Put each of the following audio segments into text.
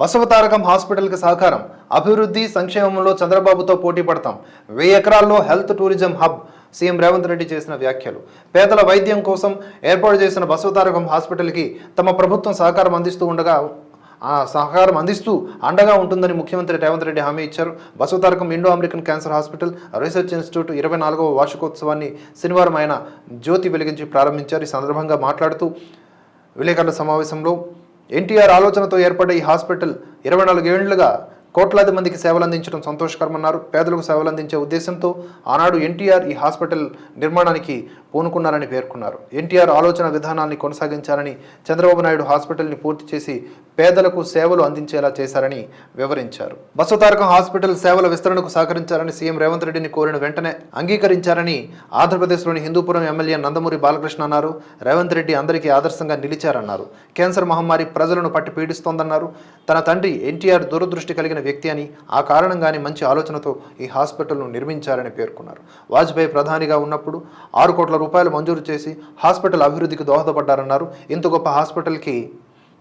బసవతారకం హాస్పిటల్కి సహకారం అభివృద్ధి సంక్షేమంలో చంద్రబాబుతో పోటీ పడతాం. వెయ్యి ఎకరాల్లో health tourism hub CM Revanth Reddy చేసిన వ్యాఖ్యలు. పేదల వైద్యం కోసం ఏర్పాటు చేసిన బసవతారకం హాస్పిటల్కి తమ ప్రభుత్వం సహకారం అందిస్తూ ఉండగా సహకారం అందిస్తూ అండగా ఉంటుందని ముఖ్యమంత్రి రేవంత్ రెడ్డి హామీ ఇచ్చారు. Basavatarakam Indo American cancer hospital research institute ఇరవై నాలుగవ వార్షికోత్సవాన్ని శనివారం ఆయన జ్యోతి వెలిగించి ప్రారంభించారు. ఈ సందర్భంగా మాట్లాడుతూ విలేకరుల సమావేశంలో ఎన్టీఆర్ ఆలోచనతో ఏర్పడ్డ ఈ హాస్పిటల్ ఇరవై నాలుగు ఏళ్ళుగా కోట్లాది మందికి సేవలు అందించడం సంతోషకరమన్నారు. పేదలకు సేవలు అందించే ఉద్దేశంతో ఆనాడు ఎన్టీఆర్ ఈ హాస్పిటల్ నిర్మాణానికి పూనుకున్నారని పేర్కొన్నారు. ఎన్టీఆర్ ఆలోచన విధానాన్ని కొనసాగించాలని చంద్రబాబు నాయుడు హాస్పిటల్ని పూర్తి చేసి పేదలకు సేవలు అందించేలా చేశారని వివరించారు. బసవతారకం హాస్పిటల్ సేవల విస్తరణకు సహకరించాలని సీఎం రేవంత్ రెడ్డిని కోరిన వెంటనే అంగీకరించారని ఆంధ్రప్రదేశ్లోని హిందూపురం ఎమ్మెల్యే నందమూరి బాలకృష్ణ అన్నారు. రేవంత్ రెడ్డి అందరికీ ఆదర్శంగా నిలిచారన్నారు. క్యాన్సర్ మహమ్మారి ప్రజలను పట్టి పీడిస్తోందన్నారు. తన తండ్రి ఎన్టీఆర్ దూరదృష్టి కలిగిన వ్యక్తి అని ఆ కారణంగానే మంచి ఆలోచనతో ఈ హాస్పిటల్ను నిర్మించారని పేర్కొన్నారు. వాజ్పేయి ప్రధానిగా ఉన్నప్పుడు ఆరు కోట్ల రూపాయలు మంజూరు చేసి హాస్పిటల్ అభివృద్ధికి దోహదపడ్డారన్నారు. ఇంత గొప్ప హాస్పిటల్కి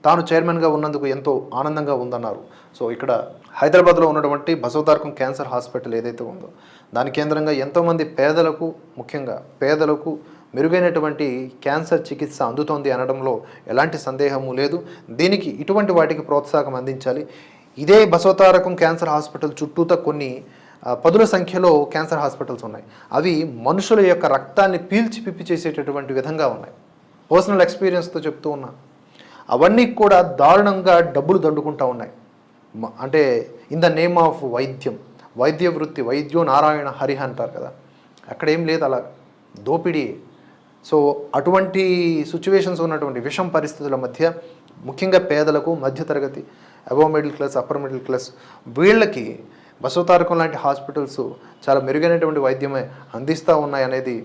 తాను చైర్మన్గా ఉన్నందుకు ఎంతో ఆనందంగా ఉందన్నారు. సో ఇక్కడ హైదరాబాద్లో ఉన్నటువంటి బసవతారకం క్యాన్సర్ హాస్పిటల్ ఏదైతే ఉందో దాని కేంద్రంగా ఎంతోమంది పేదలకు ముఖ్యంగా పేదలకు మెరుగైనటువంటి క్యాన్సర్ చికిత్స అందుతోంది అనడంలో ఎలాంటి సందేహము లేదు. దీనికి ఇటువంటి వాటికి ప్రోత్సాహం అందించాలి. ఇదే బసవతారకం క్యాన్సర్ హాస్పిటల్ చుట్టూత కొన్ని పదుల సంఖ్యలో క్యాన్సర్ హాస్పిటల్స్ ఉన్నాయి. అవి మనుషుల యొక్క రక్తాన్ని పీల్చి పిప్పి చేసేటటువంటి విధంగా ఉన్నాయి. పర్సనల్ ఎక్స్పీరియన్స్తో చెప్తూ ఉన్నా. అవన్నీ కూడా దారుణంగా డబ్బులు దండుకుంటా ఉన్నాయి. అంటే ఇన్ ద నేమ్ ఆఫ్ వైద్యం. వైద్య వృత్తి వైద్యో నారాయణ హరిహ అంటారు కదా. అక్కడ ఏం లేదు అలా దోపిడీ. సో అటువంటి సిచ్యువేషన్స్ ఉన్నటువంటి విషం పరిస్థితుల మధ్య ముఖ్యంగా పేదలకు మధ్యతరగతి above middle class upper middle class వీళ్ళకి బసవతారకం లాంటి హాస్పిటల్స్ చాలా మెరుగైనటువంటి వైద్యమే అందిస్తూ ఉన్నాయనేది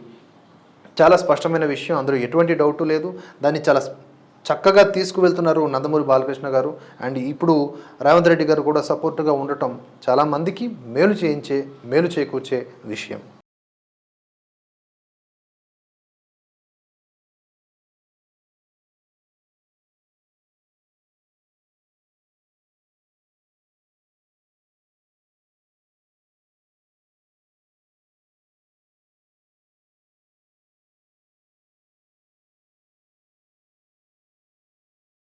చాలా స్పష్టమైన విషయం. అందులో ఎటువంటి డౌటు లేదు. దాన్ని చాలా చక్కగా తీసుకువెళ్తున్నారు నందమూరి బాలకృష్ణ గారు. అండ్ ఇప్పుడు రేవంత్ రెడ్డి గారు కూడా సపోర్ట్గా ఉండటం చాలామందికి మేలు చేయించే మేలు చేకూర్చే విషయం.